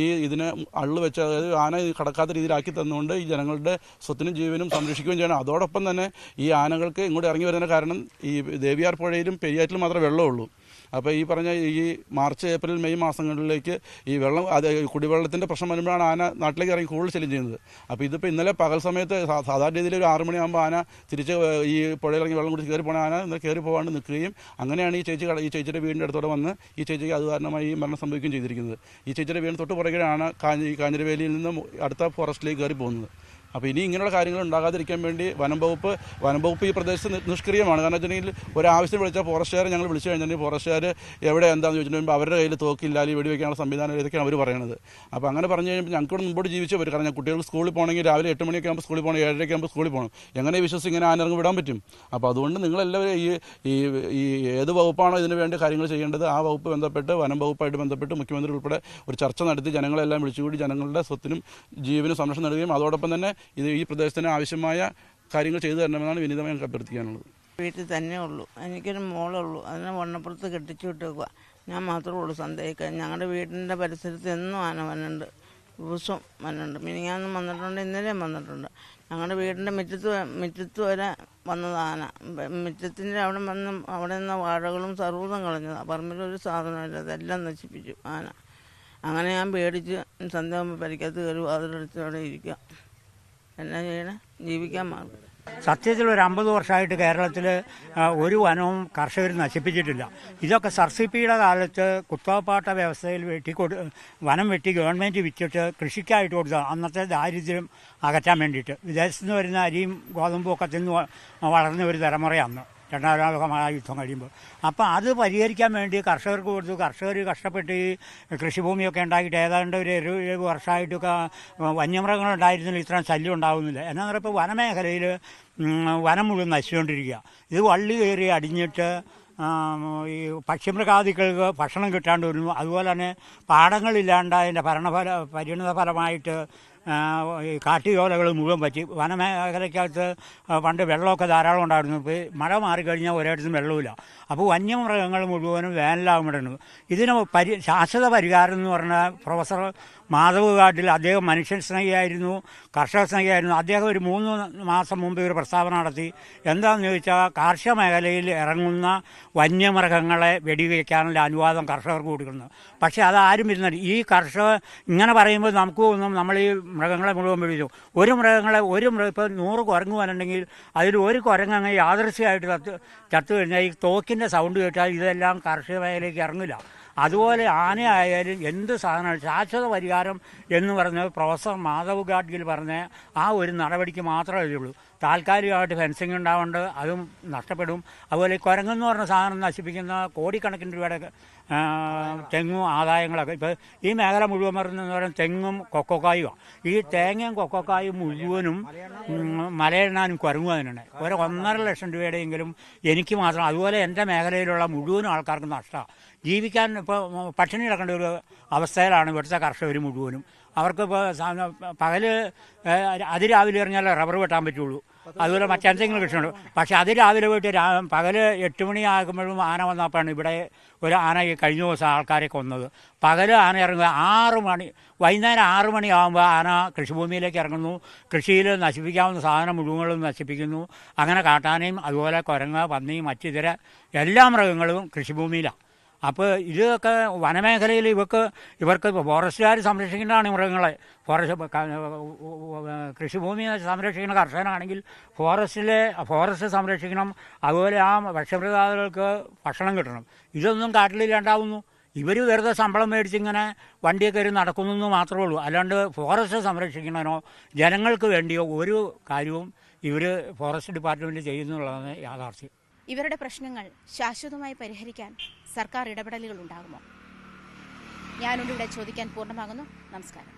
ഈ ഇതിനെ അള്ളു വെച്ച് അതായത് ആന കടക്കാത്ത രീതിയിലാക്കി തന്നുകൊണ്ട് ഈ ജനങ്ങളുടെ സ്വത്തിനും ജീവനും സംരക്ഷിക്കുകയും ചെയ്യണം. അതോടൊപ്പം തന്നെ ഈ ആനകൾക്ക് ഇങ്ങോട്ട് ഇറങ്ങി വരുന്നതിന് കാരണം ഈ ദേവിയാർ പുഴയിലും പെരിയാറ്റിലും മാത്രമേ വെള്ളമുള്ളൂ. അപ്പോൾ ഈ പറഞ്ഞ ഈ മാർച്ച് ഏപ്രിൽ മെയ് മാസങ്ങളിലേക്ക് ഈ വെള്ളം അത് കുടിവെള്ളത്തിന്റെ പ്രശ്നം വരുമ്പോഴാണ് ആന നാട്ടിലേക്ക് ഇറങ്ങി കൂടുതൽ ശല്യം ചെയ്യുന്നത്. അപ്പോൾ ഇതിപ്പോൾ ഇന്നലെ പകൽ സമയത്ത് സാധാരണ രീതിയിൽ ഒരു ആറ് മണിയാകുമ്പോൾ ആന തിരിച്ച് ഈ പുഴയിലിറങ്ങി വെള്ളം കുടിച്ച് കയറി പോണ ആന ഇന്നലെ കയറി പോകാണ്ട് നിൽക്കുകയും അങ്ങനെയാണ് ഈ ചേച്ചി ഈ ചേച്ചിയുടെ വീടിന്റെ അടുത്തോടെ വന്ന് ഈ ചേച്ചിക്ക് അത് കാരണമായി ഈ മരണം സംഭവിക്കുകയും ചെയ്തിരിക്കുന്നത്. ഈ ചേച്ചിയുടെ വീടിന് തൊട്ട് പുറകിലാണ് കാഞ്ഞ കാഞ്ഞിരവേലിയിൽ നിന്ന് അടുത്ത ഫോറസ്റ്റിലേക്ക് കയറി പോകുന്നത്. അപ്പോൾ ഇനി ഇങ്ങനെയുള്ള കാര്യങ്ങൾ ഉണ്ടാകാതിരിക്കാൻ വേണ്ടി വനം വകുപ്പ് വനം വകുപ്പ് ഈ പ്രദേശത്ത് നിഷ്ക്രിയമാണ്. കാരണം വെച്ചിട്ടുണ്ടെങ്കിൽ ഒരാവശ്യം വിളിച്ചാൽ ഫോറസ്റ്റുകാരെ ഞങ്ങൾ വിളിച്ചു കഴിഞ്ഞിട്ടുണ്ടെങ്കിൽ ഫോറസ്റ്റുകാർ എവിടെ എന്താണെന്ന് ചോദിച്ചിട്ടുണ്ടെങ്കിൽ അവരുടെ കയ്യിൽ തോക്കില്ല അല്ലെങ്കിൽ വെടിവെക്കാനുള്ള സംവിധാനം ഇതൊക്കെയാണ് അവർ പറയുന്നത് അപ്പോൾ അങ്ങനെ പറഞ്ഞു കഴിയുമ്പോൾ ഞങ്ങൾക്ക് ഇവിടെ മുമ്പോട്ട് ജീവിച്ചു വരും കാരണം കുട്ടികൾ സ്കൂളിൽ പോകണമെങ്കിൽ രാവിലെ എട്ട് മണിയൊക്കെ ആകുമ്പോൾ സ്കൂളിൽ പോകണം ഏഴരയ്ക്ക് ആകുമ്പോൾ സ്കൂളിൽ പോകണം. എങ്ങനെ വിശ്വസിച്ച് ഇങ്ങനെ ആനിറങ്ങി വിടാൻ പറ്റും? അപ്പോൾ അതുകൊണ്ട് നിങ്ങളെല്ലാവരും ഈ ഈ ഈ ഏത് വകുപ്പാണോ ഇതിന് വേണ്ടി കാര്യങ്ങൾ ചെയ്യേണ്ടത് ആ വകുപ്പ് ബന്ധപ്പെട്ട് വനം വകുപ്പായിട്ട് ബന്ധപ്പെട്ട് മുഖ്യമന്ത്രി ഉൾപ്പെടെ ഒരു ചർച്ച നടത്തി ജനങ്ങളെല്ലാം വിളിച്ചുകൂടി ജനങ്ങളുടെ സ്വത്തിനും ജീവനും സംരക്ഷണം നൽകുകയും അതോടൊപ്പം തന്നെ ഇത് ഈ പ്രദേശത്തിന് ആവശ്യമായ കാര്യങ്ങൾ ചെയ്തു തരണമെന്നാണ് വിനീതമായി ഞങ്ങൾക്ക് അഭ്യർത്ഥിക്കാനുള്ളത്. വീട്ടിൽ തന്നെ ഉള്ളൂ. എനിക്കൊരു മോളുള്ളൂ അതിനെ വണ്ണപ്പുറത്ത് കെട്ടിച്ചു വിട്ടേക്കുക ഞാൻ മാത്രമേ ഉള്ളൂ സന്ദേഹിക്കാൻ. ഞങ്ങളുടെ വീടിന്റെ പരിസരത്ത് എന്നും ആന വന്നുണ്ട് ദിവസവും വന്നുണ്ട് മിനിങ്ങാന്നും വന്നിട്ടുണ്ട്. ഇന്നലെയും വന്നിട്ടുണ്ട്. ഞങ്ങളുടെ വീടിന്റെ മുറ്റത്ത് മുറ്റത്ത് വരെ വന്നത് ആന. മുറ്റത്തിന്റെ അവിടെ വന്ന് അവിടെ നിന്ന് വാഴകളും സർവതും കളഞ്ഞതാണ് പറമ്പിലൊരു സാധനമില്ല. അതെല്ലാം നശിപ്പിച്ചു ആന. അങ്ങനെ ഞാൻ പേടിച്ച് സന്ധ്യ പരിക്കകത്ത് കയറി വാതിലെടുത്ത് അവിടെ ഇരിക്കുക എന്നാ ചെയ്യണേ? ജീവിക്കാൻ മാർഗം സത്യത്തിൽ ഒരു അമ്പത് വർഷമായിട്ട് കേരളത്തിൽ ഒരു വനവും കർഷകർ നശിപ്പിച്ചിട്ടില്ല. ഇതൊക്കെ സർസിപ്പിയുടെ കാലത്ത് കുത്തവപ്പാട്ട വ്യവസ്ഥയിൽ വെട്ടിക്കൊടു വനം വെട്ടി ഗവൺമെന്റ് വിറ്റിട്ട് കൃഷിക്കായിട്ട് കൊടുത്ത അന്നത്തെ ദാരിദ്ര്യം അകറ്റാൻ വേണ്ടിയിട്ട്. വിദേശത്ത് നിന്ന് വരുന്ന അരിയും ഗോതമ്പും ഒക്കെ തിന്ന് വളർന്ന ഒരു തലമുറയാണ്. അന്ന് യുദ്ധം കഴിയുമ്പോൾ. അപ്പോൾ അത് പരിഹരിക്കാൻ വേണ്ടി കർഷകർക്ക് കൊടുത്തു. കർഷകർ കഷ്ടപ്പെട്ട് ഈ കൃഷിഭൂമിയൊക്കെ ഉണ്ടാക്കിയിട്ട് ഏതാണ്ട് ഒരു ഏഴ് വർഷമായിട്ടൊക്കെ വന്യമൃഗങ്ങളുണ്ടായിരുന്നില്ല. ഇത്രയും ശല്യം ഉണ്ടാകുന്നില്ല പറയുമ്പോൾ ഇപ്പോൾ വനമേഖലയിൽ വനം മുഴുവൻ നശിച്ചുകൊണ്ടിരിക്കുക. ഇത് വള്ളി കയറി അടിഞ്ഞിട്ട് ഈ പക്ഷിമൃഗാദികൾക്ക് ഭക്ഷണം കിട്ടാണ്ട് വരുന്നു. അതുപോലെ തന്നെ പാടങ്ങളില്ലാണ്ട് അതിന്റെ ഭരണഫല പരിണിത ഫലമായിട്ട് കാട്ടുയോലകൾ മുഴുവൻ പറ്റി. വനമേഖലയ്ക്കകത്ത് പണ്ട് വെള്ളമൊക്കെ ധാരാളം ഉണ്ടായിരുന്നു. ഇപ്പോൾ മഴ മാറിക്കഴിഞ്ഞാൽ ഒരിടത്തും വെള്ളമില്ല. അപ്പോൾ വന്യമൃഗങ്ങൾ മുഴുവനും വേനലാകുമ്പോഴാണ്. ഇതിന് പരി ശാശ്വത പരിഹാരം എന്ന് പറഞ്ഞാൽ പ്രൊഫസർ മാധവ് കാട്ടിൽ അദ്ദേഹം മനുഷ്യൻ സ്നേഹിയായിരുന്നു കർഷക സ്നേഹിയായിരുന്നു. അദ്ദേഹം ഒരു മൂന്ന് മാസം മുമ്പ് ഒരു പ്രസ്താവന നടത്തി. എന്താണെന്ന് ചോദിച്ചാൽ കാർഷിക മേഖലയിൽ ഇറങ്ങുന്ന വന്യമൃഗങ്ങളെ വെടിവെക്കാനുള്ള അനുവാദം കർഷകർക്ക് കൊടുക്കുന്നത് പക്ഷേ അതാരും ഇരുന്നില്ല. ഈ കർഷക ഇങ്ങനെ പറയുമ്പോൾ നമുക്ക് ഒന്നും നമ്മൾ ഈ മൃഗങ്ങളെ മുഴുവൻ പിടിച്ചു ഒരു മൃഗങ്ങളെ ഒരു മൃഗം ഇപ്പോൾ നൂറ് കുരങ്ങ് അതിൽ ഒരു കുരങ്ങ് യാദൃശ്യമായിട്ട് ചത്ത് ചത്തു കഴിഞ്ഞാൽ ഈ തോക്കിന്റെ സൗണ്ട് കേട്ടാൽ ഇതെല്ലാം കാർഷിക മേഖലയിലേക്ക് ഇറങ്ങില്ല. അതുപോലെ ആനയായാലും എന്ത് സാധനമാണ് ശാശ്വത പരിഹാരം എന്ന് പറഞ്ഞ പ്രൊഫസർ മാധവ് ഗാഡ്ഗിൽ പറഞ്ഞ ആ ഒരു നടപടിക്ക് മാത്രമേ ഇതുള്ളൂ താൽക്കാലികമായിട്ട് ഫെൻസിങ് ഉണ്ടാവേണ്ട അതും നഷ്ടപ്പെടും. അതുപോലെ കുരങ്ങെന്ന് പറഞ്ഞ സാധനം നശിപ്പിക്കുന്ന കോടിക്കണക്കിന് രൂപയുടെ തെങ്ങും ആദായങ്ങളൊക്കെ. ഇപ്പോൾ ഈ മേഖല മുഴുവൻ പറയുന്നതെന്ന് പറയുന്നത് തെങ്ങും കൊക്കോക്കായുമാണ് ഈ തേങ്ങയും കൊക്കോക്കായും മുഴുവനും മലയിടാനും മലയെണ്ണാനും കുരങ്ങും അതിനുണ്ട് ഒരു ഒന്നര ലക്ഷം രൂപയുടെയെങ്കിലും എനിക്ക് മാത്രം അതുപോലെ എന്റെ മേഖലയിലുള്ള മുഴുവൻ ആൾക്കാർക്ക് നഷ്ടമാണ് ജീവിക്കാൻ ഇപ്പോൾ പട്ടിണി കിടക്കേണ്ട ഒരു അവസ്ഥയിലാണ് ഇവിടുത്തെ കർഷകർ മുഴുവനും. അവർക്കിപ്പോൾ പകൽ ഏഹ്, അതിരാവിലെ ഇറങ്ങിയാലേ റബ്ബർ വെട്ടാൻ പറ്റുള്ളൂ. അതുപോലെ മറ്റെന്തെങ്കിലും കൃഷിയുണ്ട്. പക്ഷേ അതിരാവിലെ പോയിട്ട് രാ പകൽ എട്ട് മണിയാകുമ്പോഴും ആന വന്നപ്പോഴാണ് ഇവിടെ ഒരു ആന ഈ കഴിഞ്ഞ ദിവസം ആൾക്കാരെ കൊന്നത്. പകൽ ആന ഇറങ്ങുക ആറ് മണി വൈകുന്നേരം ആറ് മണിയാകുമ്പോൾ ആന കൃഷിഭൂമിയിലേക്ക് ഇറങ്ങുന്നു. കൃഷിയിൽ നശിപ്പിക്കാവുന്ന സാധനം മുഴുവനും നശിപ്പിക്കുന്നു. അങ്ങനെ കാട്ടാനയും അതുപോലെ കുരങ്ങ് പന്നി മറ്റിതര എല്ലാ മൃഗങ്ങളും കൃഷിഭൂമിയിലാണ്. അപ്പോൾ ഇതൊക്കെ വനമേഖലയിൽ ഇവർക്ക് ഇവർക്ക് ഫോറസ്റ്റുകാർ സംരക്ഷിക്കേണ്ടതാണ് മൃഗങ്ങളെ. ഫോറസ്റ്റ് കൃഷിഭൂമി സംരക്ഷിക്കുന്ന കർഷകനാണെങ്കിൽ ഫോറസ്റ്റിലെ ഫോറസ്റ്റ് സംരക്ഷിക്കണം. അതുപോലെ ആ ഭക്ഷ്യപ്രദാതകൾക്ക് ഭക്ഷണം കിട്ടണം. ഇതൊന്നും കാട്ടിലില്ലാണ്ടാവുന്നു. ഇവർ വെറുതെ ശമ്പളം മേടിച്ചിങ്ങനെ വണ്ടിയെ കയറി നടക്കുന്നു മാത്രമേ ഉള്ളൂ. അല്ലാണ്ട് ഫോറസ്റ്റ് സംരക്ഷിക്കണനോ ജനങ്ങൾക്ക് വേണ്ടിയോ ഒരു കാര്യവും ഇവർ ഫോറസ്റ്റ് ഡിപ്പാർട്ട്മെന്റ് ചെയ്യുന്നുള്ളതാണ് യാഥാർത്ഥ്യം. ഇവരുടെ പ്രശ്നങ്ങൾ ശാശ്വതമായി പരിഹരിക്കാൻ സർക്കാർ ഇടപെടലുകൾ ഉണ്ടാകുമോ? ഞാനുണ്ട് ഇവിടെ ചോദിക്കാൻ പൂർണമാകുന്നു. നമസ്കാരം.